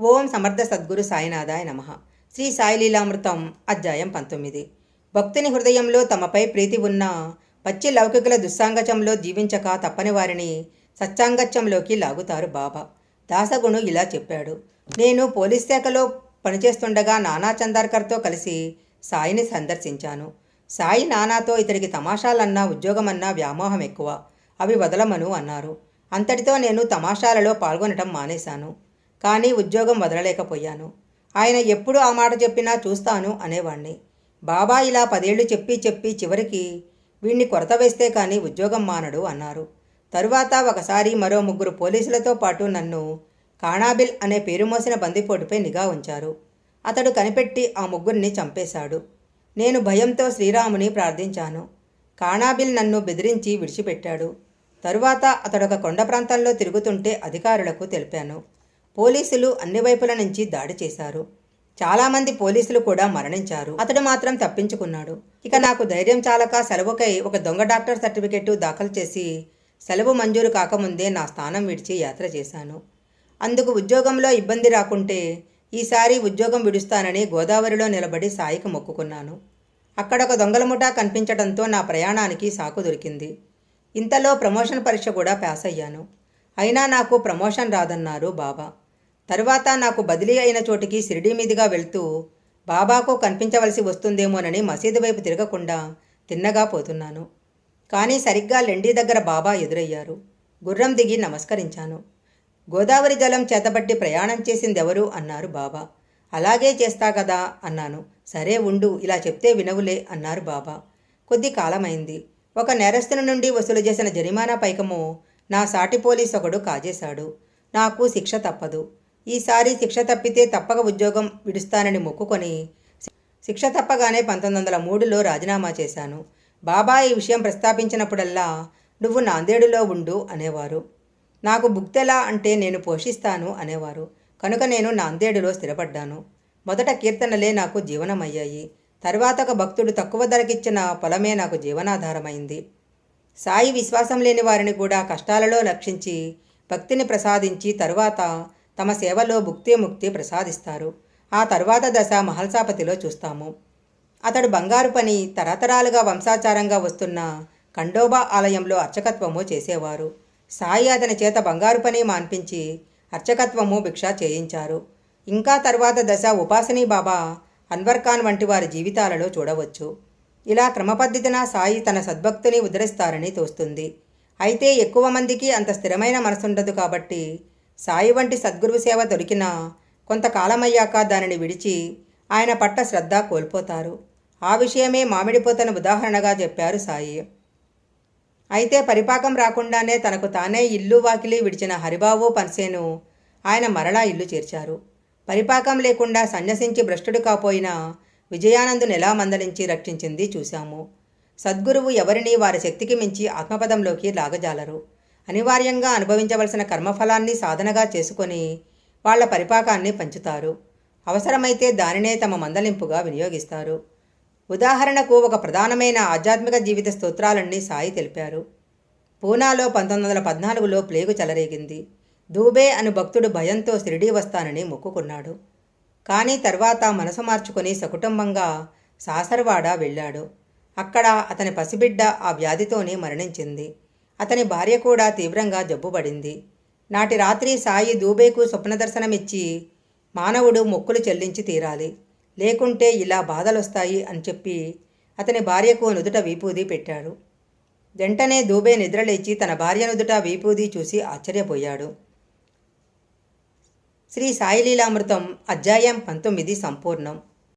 ఓం సమర్థ సద్గురు సాయినాథాయ నమ. శ్రీ సాయిలీలామృతం అధ్యాయం పంతొమ్మిది. భక్తుని హృదయంలో తమపై ప్రీతి ఉన్న పచ్చి లౌకికుల దుస్సాంగత్యంలో జీవించక తప్పని వారిని సత్సాంగత్యంలోకి లాగుతారు బాబా. దాసగుణు ఇలా చెప్పాడు. నేను పోలీస్ శాఖలో పనిచేస్తుండగా నానా చందార్కర్తో కలిసి సాయిని సందర్శించాను. సాయి నానాతో ఇతడికి తమాషాలన్నా ఉద్యోగమన్నా వ్యామోహం ఎక్కువ. అవి వదలమను అన్నారు. అంతటితో నేను తమాషాలలో పాల్గొనటం మానేశాను. కానీ ఉద్యోగం వదలలేకపోయాను. ఆయన ఎప్పుడు ఆ మాట చెప్పినా చూస్తాను అనేవాణ్ణి. బాబా ఇలా పదేళ్ళు చెప్పి చెప్పి చివరికి వీణ్ణి కొరత వేస్తే కానీ ఉద్యోగం మానడు అన్నారు. తరువాత ఒకసారి మరో ముగ్గురు పోలీసులతో పాటు నన్ను కాణాబిల్ అనే పేరు మోసిన బందిపోటుపై నిఘా ఉంచారు. అతడు కనిపెట్టి ఆ ముగ్గురిని చంపేశాడు. నేను భయంతో శ్రీరాముని ప్రార్థించాను. కాణాబిల్ నన్ను బెదిరించి విడిచిపెట్టాడు. తరువాత అతడొక కొండ ప్రాంతంలో తిరుగుతుంటే అధికారులకు తెలిపాను. పోలీసులు అన్ని వైపుల నుంచి దాడి చేశారు. చాలామంది పోలీసులు కూడా మరణించారు. అతడు మాత్రం తప్పించుకున్నాడు. ఇక నాకు ధైర్యం చాలక సెలవుకై ఒక దొంగ డాక్టర్ సర్టిఫికెట్ దాఖలు చేసి సెలవు మంజూరు కాకముందే నా స్థానం విడిచి యాత్ర చేశాను. అందుకు ఉద్యోగంలో ఇబ్బంది రాకుంటే ఈసారి ఉద్యోగం విడుస్తానని గోదావరిలో నిలబడి సాయికి మొక్కుకున్నాను. అక్కడ ఒక దొంగల ముఠా కనిపించడంతో నా ప్రయాణానికి సాకు దొరికింది. ఇంతలో ప్రమోషన్ పరీక్ష కూడా పాస్ అయ్యాను. అయినా నాకు ప్రమోషన్ రాదన్నారు బాబా. తరువాత నాకు బదిలీ అయిన చోటికి షిరిడీ మీదుగా వెళ్తూ బాబాకు కనిపించవలసి వస్తుందేమోనని మసీదు వైపు తిరగకుండా తిన్నగా పోతున్నాను. కానీ సరిగ్గా లెండీ దగ్గర బాబా ఎదురయ్యారు. గుర్రం దిగి నమస్కరించాను. గోదావరి జలం చేతబట్టి ప్రయాణం చేసిందెవరు అన్నారు బాబా. అలాగే చేస్తా కదా అన్నాను. సరే ఉండు ఇలా చెప్తే వినవులే అన్నారు బాబా. కొద్ది కాలమైంది. ఒక నేరస్తుని నుండి వసూలు చేసిన జరిమానా పైకము నా సాటి పోలీస్ ఒకడు కాజేశాడు. నాకు శిక్ష తప్పదు. ఈసారి శిక్ష తప్పితే తప్పక ఉద్యోగం విడుస్తానని మొక్కుకొని శిక్ష తప్పగానే పంతొమ్మిది వందల మూడులో రాజీనామా చేశాను. బాబా ఈ విషయం ప్రస్తాపించినప్పుడల్లా నువ్వు నాందేడులో ఉండు అనేవారు. నాకు బుక్తెలా అంటే నేను పోషిస్తాను అనేవారు. కనుక నేను నాందేడులో స్థిరపడ్డాను. మొదట కీర్తనలే నాకు జీవనమయ్యాయి. తర్వాత ఒక భక్తుడు తక్కువ ధరకిచ్చిన పొలమే నాకు జీవనాధారమైంది. సాయి విశ్వాసం లేని వారిని కూడా కష్టాలలో రక్షించి భక్తిని ప్రసాదించి తరువాత తమ సేవలో భుక్తి ముక్తి ప్రసాదిస్తారు. ఆ తర్వాత దశ మహల్సాపతిలో చూస్తాము. అతడు బంగారు పని తరతరాలుగా వంశాచారంగా వస్తున్న ఖండోబా ఆలయంలో అర్చకత్వము చేసేవారు. సాయి అతని చేత బంగారు పని మాన్పించి అర్చకత్వము భిక్ష చేయించారు. ఇంకా తర్వాత దశ ఉపాసనీ బాబా అన్వర్ ఖాన్ వంటి వారి జీవితాలలో చూడవచ్చు. ఇలా క్రమపద్ధతిన సాయి తన సద్భక్తుని ఉద్ధరిస్తారని తోస్తుంది. అయితే ఎక్కువ మందికి అంత స్థిరమైన మనసుండదు కాబట్టి సాయి వంటి సద్గురువు సేవ దొరికినా కొంతకాలమయ్యాక దానిని విడిచి ఆయన పట్ల శ్రద్ధ కోల్పోతారు. ఆ విషయమే మామిడిపోతను ఉదాహరణగా చెప్పారు సాయి. అయితే పరిపాకం రాకుండానే తనకు తానే ఇల్లు వాకిలి విడిచిన హరిబాబు పన్సేను ఆయన మరలా ఇల్లు చేర్చారు. పరిపాకం లేకుండా సన్యసించి భ్రష్టుడు కాపోయిన విజయానందుని ఎలా మందలించి రక్షించింది చూశాము. సద్గురువు ఎవరిని వారి శక్తికి మించి ఆత్మపదంలోకి లాగజాలరు. అనివార్యంగా అనుభవించవలసిన కర్మఫలాన్ని సాధనగా చేసుకొని వాళ్ళ పరిపాకాన్ని పంచుతారు. అవసరమైతే దానినే తమ మందలింపుగా వినియోగిస్తారు. ఉదాహరణకు ఒక ప్రధానమైన ఆధ్యాత్మిక జీవిత స్తోత్రాలన్నీ సాయి తెలిపారు. పూనాలో పంతొమ్మిది వందల పద్నాలుగులో ప్లేగు చెలరేగింది. దూబే అను భక్తుడు భయంతో షిరిడీ వస్తానని మొక్కుకున్నాడు. కానీ తర్వాత మనసు మార్చుకొని సకుటుంబంగా సాసర్వాడ వెళ్ళాడు. అక్కడ అతని పసిబిడ్డ ఆ వ్యాధితోనే మరణించింది. అతని భార్య కూడా తీవ్రంగా జబ్బుపడింది. నాటి రాత్రి సాయి దూబేకు స్వప్నదర్శనమిచ్చి మానవుడు మొక్కులు చెల్లించి తీరాలి. లేకుంటే ఇలా బాధలొస్తాయి అని చెప్పి అతని భార్యకు నుదుట వీపూది పెట్టాడు. వెంటనే దూబే నిద్రలేచి తన భార్య నుదుట వీపూది చూసి ఆశ్చర్యపోయాడు. శ్రీ సాయిలీలామృతం అధ్యాయం పంతొమ్మిది సంపూర్ణం.